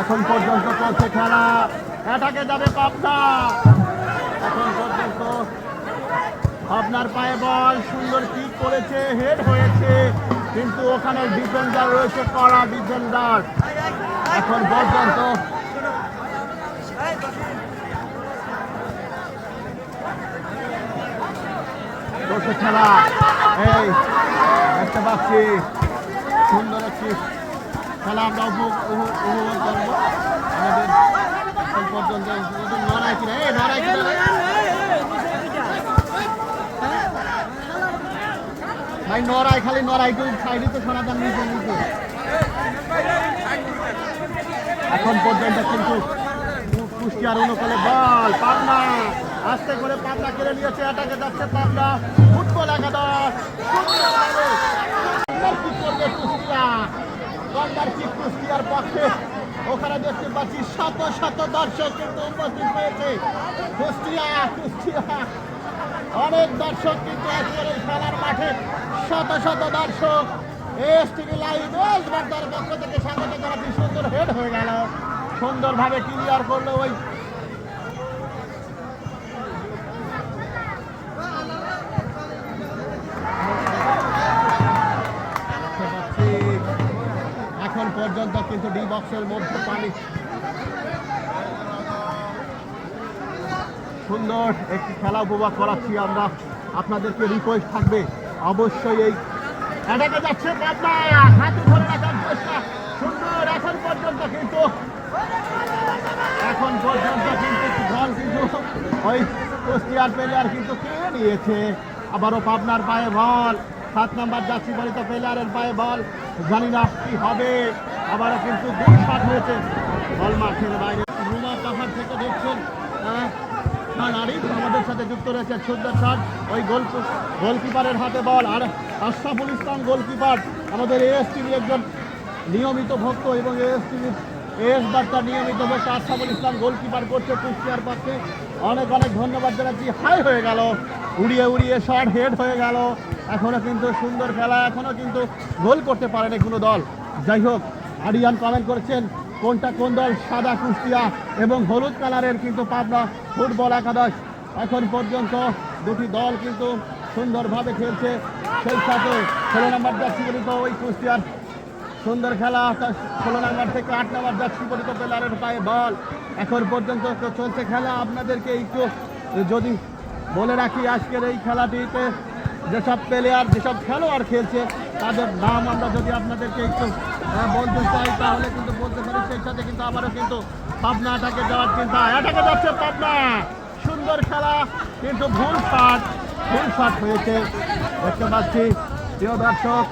এখন পর্যন্ত চলছে খেলা। এটাকে যাবে পাবনা। এখন পর্যন্ত আপনার পায়ে বল। সুন্দর কিক করেছে হেড হয়েছে। কিন্তু ওখানে ডিফেন্ডার রয়েছে কড়া ডিফেন্ডার এখন পর্যন্ত খেলা। এই, দেখতে পাচ্ছি। খেলা ভাই নড়াই খালি নড়াই একটু সাইডে তো সনাতন এখন পর্যন্ত কিন্তু কুষ্টিয়ার অনুকূলে বল, পাবনা। আস্তে করে পাবনা কেড়ে নিয়েছে, এটাকে যাচ্ছে পাবনা ফুটবল একাদশ সুন্দরভাবে কর্নার কিক করবে কুষ্টিয়া কর্নার কুষ্টিয়ার পক্ষে? ওখানে দেখতে পাচ্ছি শত শত দর্শক কিন্তু উপস্থিত হয়েছে। কুষ্টিয়া কুষ্টিয়া। অনেক দর্শক কিন্তু আজকের খেলার মাঠে শত শত দর্শক। এস টিভি লাইভ এস বার্তার পক্ষ থেকে স্বাগত জানাচ্ছি। সুন্দর হেড হয়ে গেল। সুন্দরভাবে ক্লিয়ার করল ওই কিন্তু ডি বক্সের মধ্যে পানি। সুন্দর একটি খেলা উপভোগ করাচ্ছি আমরা। আপনাদেরকে রিকোয়েস্ট থাকবে। অবশ্যই এই এটাকে যাচ্ছে হাতে ধরে রাখার চেষ্টা। সুন্দর এখন পর্যন্ত কিন্তু এখন পর্যন্ত কিন্তু বল কিন্তু ওই কুষ্টিয়ার প্লেয়ার কিন্তু কে নিয়েছে। আবারও পাবনার পায়ে বল সাত নম্বর যাচ্ছি বলিত প্লেয়ারের পায়ে বল জানি না কি হবে। আবারও কিন্তু দুই শট হয়েছে। বল মাঠের বাইরে। রুমা পাহাড় থেকে দেখছেন আরিফ আমাদের সাথে যুক্ত রয়েছে সুন্দর শট ওই গোল গোলকিপারের হাতে বল আর আশরাফুল ইসলাম গোলকিপার আমাদের এএস টিভির একজন নিয়মিত ভক্ত এবং এএস টিভির এএস বার্তা নিয়মিত ভক্ত আশরাফুল ইসলাম গোলকিপার করছে কুষ্টিয়ার পক্ষে। অনেক অনেক ধন্যবাদ জানাচ্ছি। হাই হয়ে গেল। উড়িয়ে উড়িয়ে শট হেড হয়ে গেল। এখনও কিন্তু সুন্দর খেলা এখনও কিন্তু গোল করতে পারেনি কোনো দল। যাই হোক আরিয়ান কমেন্ট করেছেন, কোনটা কোন দল সাদা কুষ্টিয়া এবং হলুদ কালারের কিন্তু পাবনা ফুটবল একাদশ। এখন পর্যন্ত দুটি দল কিন্তু সুন্দরভাবে খেলছে, সেই সাথে ষোলো নম্বর যাচ্ছি বলি তো ওই কুষ্টিয়ার। সুন্দর খেলা ষোলো নম্বর থেকে আট নম্বর যাচ্ছি বলি তো প্লেয়ারের পায়ে বল। এখন পর্যন্ত চলছে খেলা, আপনাদেরকে একটু যদি বলে রাখি আজকের এই খেলাটিতে যেসব প্লেয়ার যেসব খেলোয়াড় খেলছে, তাদের নাম আমরা যদি আপনাদেরকে একটু বলতে চাই, তাহলে কিন্তু বলতে পারি, সেই সাথে কিন্তু আবারও কিন্তু পাবনা আটাকে যাওয়ার চিন্তা। আটাকে যাচ্ছে পাবনা। সুন্দর খেলা, কিন্তু ভুল ফাট ভুল ফাট হয়েছে। দেখতে পাচ্ছি প্রিয় দর্শক